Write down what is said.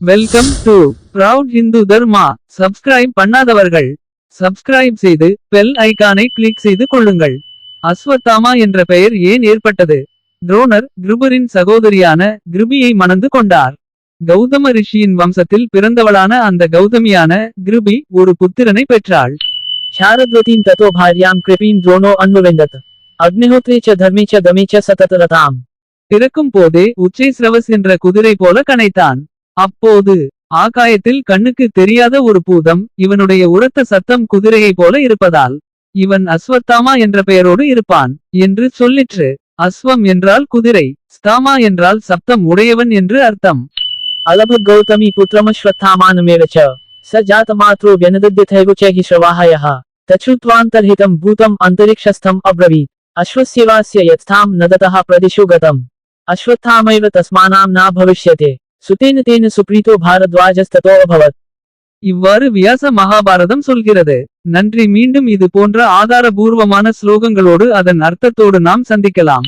Welcome to proud Hindu Dharma subscribe பண்ணாதவர்கள் subscribe செய்து bell ஐகானை click செய்து கொள்ளுங்கள். அஸ்வத்தாமா என்ற பெயர் ஏன் ஏற்பட்டது? துரோணர் கிருபரின் சகோதரியான கிருபியை மணந்து கொண்டார். கௌதம ரிஷியின் வம்சத்தில் பிறந்தவளான அந்த கௌதமியான கிருபி ஒரு புத்திரனை பெற்றாள். ஷாரத்வதியின் தத்துவ பாரியாம் கிருபின் துரோணோ அன்முவெண்டத் அக்னிஹோத்ரேச்ச தர்மேச்ச தமேச்ச சதத் பிறக்கும் போதே உச்சை சிரவஸ் என்ற குதிரை போல கனைத்தான். அப்போது ஆகாயத்தில் கண்ணுக்கு தெரியாத ஒரு பூதம் இவனுடைய உரத்த சத்தம் குதிரையைப் போல இருப்பதால் இவன் அஸ்வத்தாமா என்ற பெயரோடு இருப்பான் என்று சொல்லிற்று. அஸ்வம் என்றால் குதிரை ஸ்தாமா என்றால் சப்தம் உடையவன் என்று அர்த்தம். அலப கௌதமி புத்திரமஸ்வத்தாமானுமேவச்ச ச ஜாத மாத்ரோ வெனதத்யதைவுச்சேகி ஸ்ரவாஹயஹ தச்சுத்வாந்தர்ஹிதம் பூதம் அந்தரிக்ஷஸ்தம் அப்ரவீத் அஸ்வசியவாசிய யத்தாம் நததா பிரதிஷு கதம் அஸ்வத்தாமைவ தஸ்மானாம் நா பவிஷ்யதே சுதேன தேன சுப்ரீதோ பாரத்வாஜஸ்ததோ அபவத். இவ்வாறு வியாச மகாபாரதம் சொல்கிறது. நன்றி மீண்டும் இது போன்ற ஆதாரபூர்வமான ஸ்லோகங்களோடு அதன் அர்த்தத்தோடு நாம் சந்திக்கலாம்.